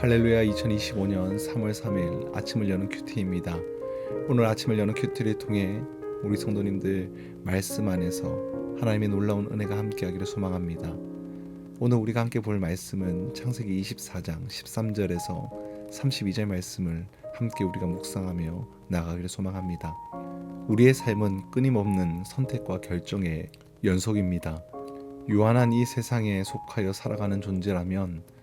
할렐루야 2025년 3월 3일 아침을 여는 큐티입니다. 오늘 아침을 여는 큐티를 통해 우리 성도님들 말씀 안에서 하나님의 놀라운 은혜가 함께하기를 소망합니다. 오늘 우리가 함께 볼 말씀은 창세기 24장 13절에서 32절 말씀을 함께 우리가 묵상하며 나가기를 소망합니다. 우리의 삶은 끊임없는 선택과 결정의 연속입니다. 유한한 이 세상에 속하여 살아가는 존재라면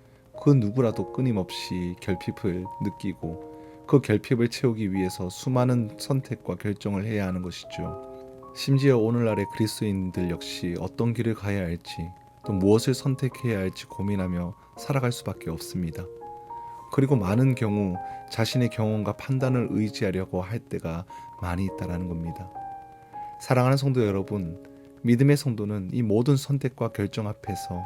그 누구라도 끊임없이 결핍을 느끼고 그 결핍을 채우기 위해서 수많은 선택과 결정을 해야 하는 것이죠. 심지어 오늘날의 그리스도인들 역시 어떤 길을 가야 할지 또 무엇을 선택해야 할지 고민하며 살아갈 수밖에 없습니다. 그리고 많은 경우 자신의 경험과 판단을 의지하려고 할 때가 많이 있다라는 겁니다. 사랑하는 성도 여러분, 믿음의 성도는 이 모든 선택과 결정 앞에서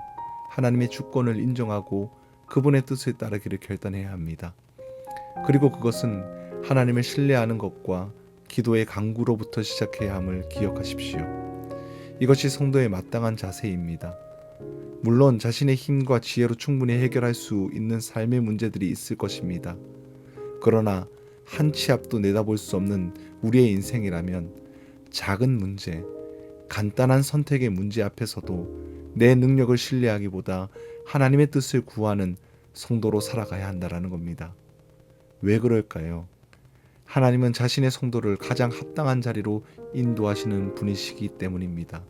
하나님의 주권을 인정하고 그분의 뜻을 따르기를 결단해야 합니다. 그리고 그것은 하나님을 신뢰하는 것과 기도의 강구로부터 시작해야 함을 기억하십시오. 이것이 성도의 마땅한 자세입니다. 물론 자신의 힘과 지혜로 충분히 해결할 수 있는 삶의 문제들이 있을 것입니다. 그러나 한 치 앞도 내다볼 수 없는 우리의 인생이라면 작은 문제, 간단한 선택의 문제 앞에서도 내 능력을 신뢰하기보다 하나님의 뜻을 구하는 성도로 살아가야 한다라는 겁니다. 왜 그럴까요? 하나님은 자신의 성도를 가장 합당한 자리로 인도하시는 분이시기 때문입니다.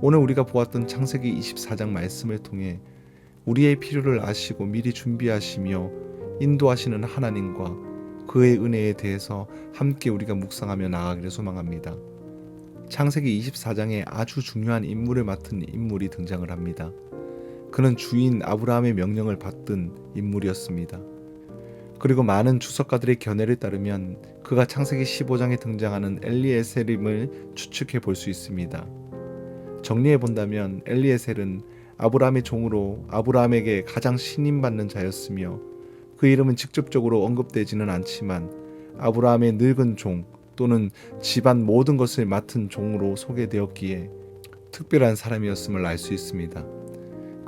오늘 우리가 보았던 창세기 24장 말씀을 통해 우리의 필요를 아시고 미리 준비하시며 인도하시는 하나님과 그의 은혜에 대해서 함께 우리가 묵상하며 나아가기를 소망합니다. 창세기 24장에 아주 중요한 임무를 맡은 인물이 등장을 합니다. 그는 주인 아브라함의 명령을 받던 인물이었습니다. 그리고 많은 주석가들의 견해를 따르면 그가 창세기 15장에 등장하는 엘리에셀임을 추측해 볼 수 있습니다. 정리해 본다면 엘리에셀은 아브라함의 종으로 아브라함에게 가장 신임받는 자였으며 그 이름은 직접적으로 언급되지는 않지만 아브라함의 늙은 종 또는 집안 모든 것을 맡은 종으로 소개되었기에 특별한 사람이었음을 알 수 있습니다.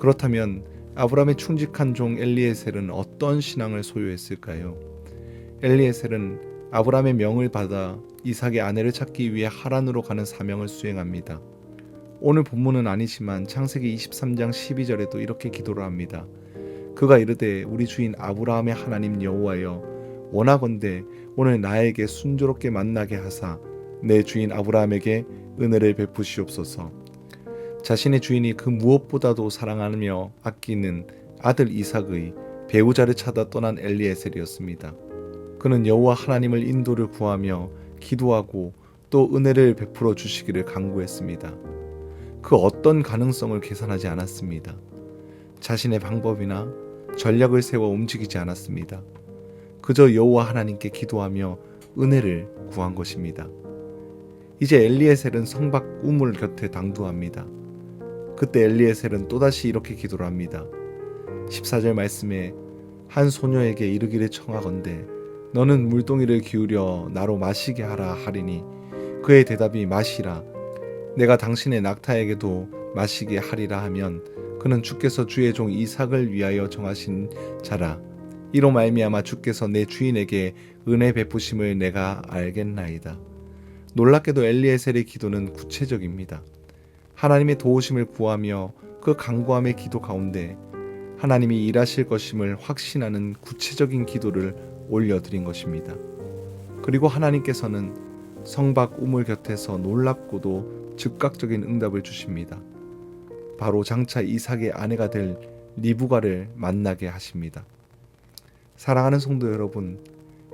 그렇다면 아브라함의 충직한 종 엘리에셀은 어떤 신앙을 소유했을까요? 엘리에셀은 아브라함의 명을 받아 이삭의 아내를 찾기 위해 하란으로 가는 사명을 수행합니다. 오늘 본문은 아니지만 창세기 23장 12절에도 이렇게 기도를 합니다. 그가 이르되 우리 주인 아브라함의 하나님 여호와여 원하건대 오늘 나에게 순조롭게 만나게 하사 내 주인 아브라함에게 은혜를 베푸시옵소서. 자신의 주인이 그 무엇보다도 사랑하며 아끼는 아들 이삭의 배우자를 찾아 떠난 엘리에셀이었습니다. 그는 여호와 하나님을 인도를 구하며 기도하고 또 은혜를 베풀어 주시기를 간구했습니다. 그 어떤 가능성을 계산하지 않았습니다. 자신의 방법이나 전략을 세워 움직이지 않았습니다. 그저 여호와 하나님께 기도하며 은혜를 구한 것입니다. 이제 엘리에셀은 성박 우물 곁에 당도합니다. 그때 엘리에셀은 또다시 이렇게 기도를 합니다. 14절 말씀에 한 소녀에게 이르기를 청하건대 너는 물동이를 기울여 나로 마시게 하라 하리니 그의 대답이 마시라 내가 당신의 낙타에게도 마시게 하리라 하면 그는 주께서 주의 종 이삭을 위하여 정하신 자라 이로 말미암아 주께서 내 주인에게 은혜 베푸심을 내가 알겠나이다. 놀랍게도 엘리에셀의 기도는 구체적입니다. 하나님의 도우심을 구하며 그 간구함의 기도 가운데 하나님이 일하실 것임을 확신하는 구체적인 기도를 올려드린 것입니다. 그리고 하나님께서는 성박 우물 곁에서 놀랍고도 즉각적인 응답을 주십니다. 바로 장차 이삭의 아내가 될 리브가를 만나게 하십니다. 사랑하는 성도 여러분,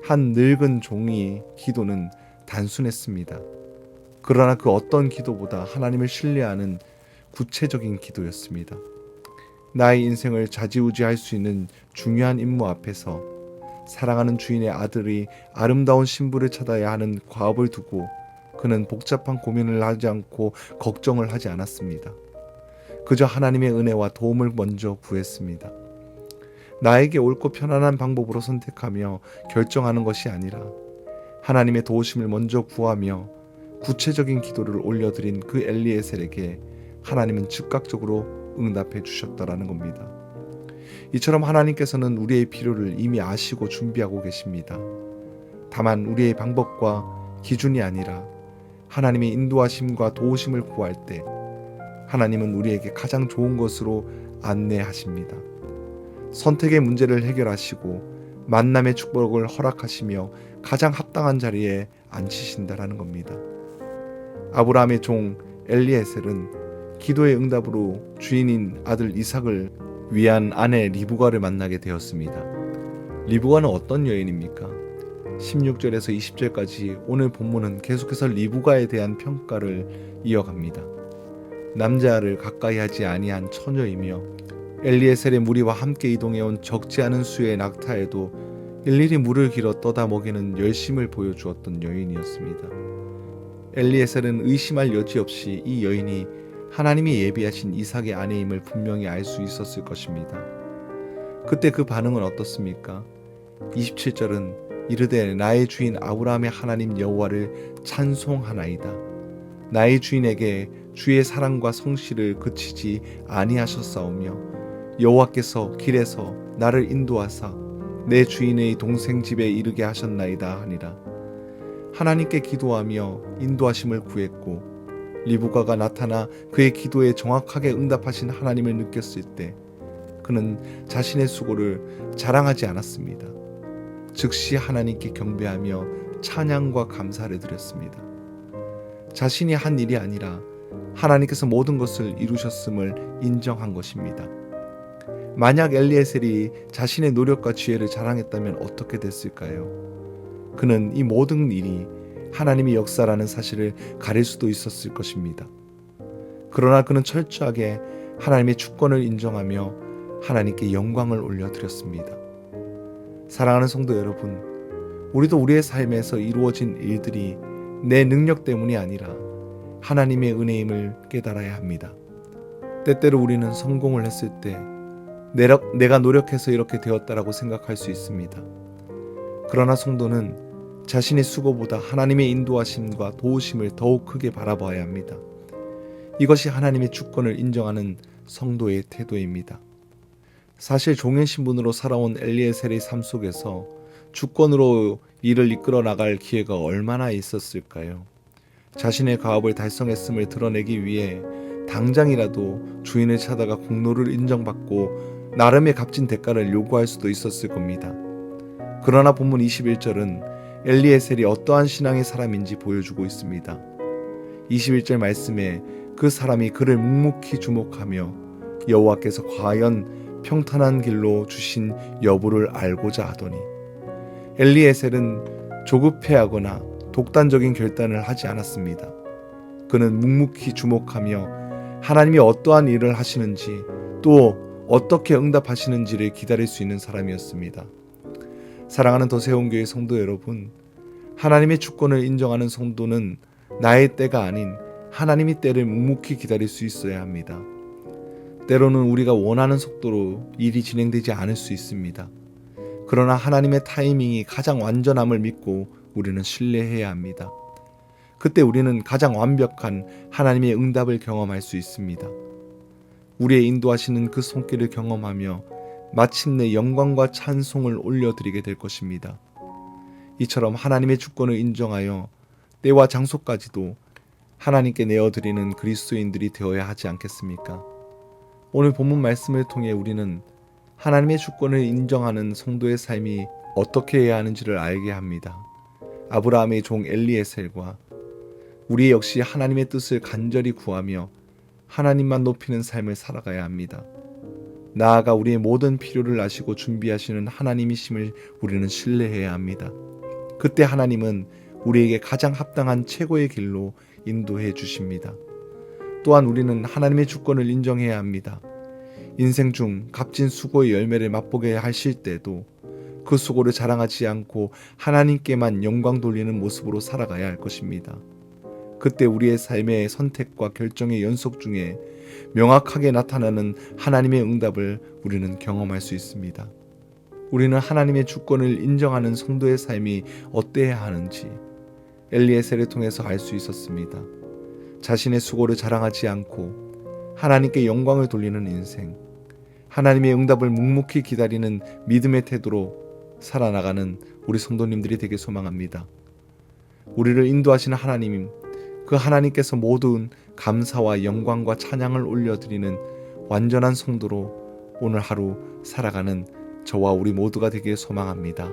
한 늙은 종이 기도는 단순했습니다. 그러나 그 어떤 기도보다 하나님을 신뢰하는 구체적인 기도였습니다. 나의 인생을 좌지우지할 수 있는 중요한 임무 앞에서 사랑하는 주인의 아들이 아름다운 신부를 찾아야 하는 과업을 두고 그는 복잡한 고민을 하지 않고 걱정을 하지 않았습니다. 그저 하나님의 은혜와 도움을 먼저 구했습니다. 나에게 옳고 편안한 방법으로 선택하며 결정하는 것이 아니라 하나님의 도우심을 먼저 구하며 구체적인 기도를 올려드린 그 엘리에셀에게 하나님은 즉각적으로 응답해 주셨다라는 겁니다. 이처럼 하나님께서는 우리의 필요를 이미 아시고 준비하고 계십니다. 다만 우리의 방법과 기준이 아니라 하나님의 인도하심과 도우심을 구할 때 하나님은 우리에게 가장 좋은 것으로 안내하십니다. 선택의 문제를 해결하시고 만남의 축복을 허락하시며 가장 합당한 자리에 앉히신다라는 겁니다. 아브라함의 종 엘리에셀은 기도의 응답으로 주인인 아들 이삭을 위한 아내 리브가를 만나게 되었습니다. 리브가는 어떤 여인입니까? 16절에서 20절까지 오늘 본문은 계속해서 리브가에 대한 평가를 이어갑니다. 남자를 가까이 하지 아니한 처녀이며 엘리에셀의 무리와 함께 이동해온 적지 않은 수의 낙타에도 일일이 물을 길어 떠다 먹이는 열심을 보여주었던 여인이었습니다. 엘리에셀은 의심할 여지 없이 이 여인이 하나님이 예비하신 이삭의 아내임을 분명히 알 수 있었을 것입니다. 그때 그 반응은 어떻습니까? 27절은 이르되 나의 주인 아브라함의 하나님 여호와를 찬송하나이다. 나의 주인에게 주의 사랑과 성실을 그치지 아니하셨사오며 여호와께서 길에서 나를 인도하사 내 주인의 동생 집에 이르게 하셨나이다 하니라. 하나님께 기도하며 인도하심을 구했고 리브가가 나타나 그의 기도에 정확하게 응답하신 하나님을 느꼈을 때 그는 자신의 수고를 자랑하지 않았습니다. 즉시 하나님께 경배하며 찬양과 감사를 드렸습니다. 자신이 한 일이 아니라 하나님께서 모든 것을 이루셨음을 인정한 것입니다. 만약 엘리에셀이 자신의 노력과 지혜를 자랑했다면 어떻게 됐을까요? 그는 이 모든 일이 하나님의 역사라는 사실을 가릴 수도 있었을 것입니다. 그러나 그는 철저하게 하나님의 주권을 인정하며 하나님께 영광을 올려드렸습니다. 사랑하는 성도 여러분, 우리도 우리의 삶에서 이루어진 일들이 내 능력 때문이 아니라 하나님의 은혜임을 깨달아야 합니다. 때때로 우리는 성공을 했을 때 내가 노력해서 이렇게 되었다라고 생각할 수 있습니다. 그러나 성도는 자신의 수고보다 하나님의 인도하심과 도우심을 더욱 크게 바라봐야 합니다. 이것이 하나님의 주권을 인정하는 성도의 태도입니다. 사실 종의 신분으로 살아온 엘리에셀의 삶 속에서 주권으로 일을 이끌어 나갈 기회가 얼마나 있었을까요? 자신의 가업을 달성했음을 드러내기 위해 당장이라도 주인을 찾아가 공로를 인정받고 나름의 값진 대가를 요구할 수도 있었을 겁니다. 그러나 본문 21절은 엘리에셀이 어떠한 신앙의 사람인지 보여주고 있습니다. 21절 말씀에 그 사람이 그를 묵묵히 주목하며 여호와께서 과연 평탄한 길로 주신 여부를 알고자 하더니 엘리에셀은 조급해하거나 독단적인 결단을 하지 않았습니다. 그는 묵묵히 주목하며 하나님이 어떠한 일을 하시는지 또 어떻게 응답하시는지를 기다릴 수 있는 사람이었습니다. 사랑하는 더세운교회 성도 여러분, 하나님의 주권을 인정하는 성도는 나의 때가 아닌 하나님이 때를 묵묵히 기다릴 수 있어야 합니다. 때로는 우리가 원하는 속도로 일이 진행되지 않을 수 있습니다. 그러나 하나님의 타이밍이 가장 완전함을 믿고 우리는 신뢰해야 합니다. 그때 우리는 가장 완벽한 하나님의 응답을 경험할 수 있습니다. 우리의 인도하시는 그 손길을 경험하며 마침내 영광과 찬송을 올려드리게 될 것입니다. 이처럼 하나님의 주권을 인정하여 때와 장소까지도 하나님께 내어드리는 그리스도인들이 되어야 하지 않겠습니까? 오늘 본문 말씀을 통해 우리는 하나님의 주권을 인정하는 성도의 삶이 어떻게 해야 하는지를 알게 합니다. 아브라함의 종 엘리에셀과 우리 역시 하나님의 뜻을 간절히 구하며 하나님만 높이는 삶을 살아가야 합니다. 나아가 우리의 모든 필요를 아시고 준비하시는 하나님이심을 우리는 신뢰해야 합니다. 그때 하나님은 우리에게 가장 합당한 최고의 길로 인도해 주십니다. 또한 우리는 하나님의 주권을 인정해야 합니다. 인생 중 값진 수고의 열매를 맛보게 하실 때도 그 수고를 자랑하지 않고 하나님께만 영광 돌리는 모습으로 살아가야 할 것입니다. 그때 우리의 삶의 선택과 결정의 연속 중에 명확하게 나타나는 하나님의 응답을 우리는 경험할 수 있습니다. 우리는 하나님의 주권을 인정하는 성도의 삶이 어때야 하는지 엘리에셀을 통해서 알 수 있었습니다. 자신의 수고를 자랑하지 않고 하나님께 영광을 돌리는 인생, 하나님의 응답을 묵묵히 기다리는 믿음의 태도로 살아나가는 우리 성도님들이 되길 소망합니다. 우리를 인도하시는 하나님, 그 하나님께서 모든 감사와 영광과 찬양을 올려드리는 완전한 성도로 오늘 하루 살아가는 저와 우리 모두가 되길 소망합니다.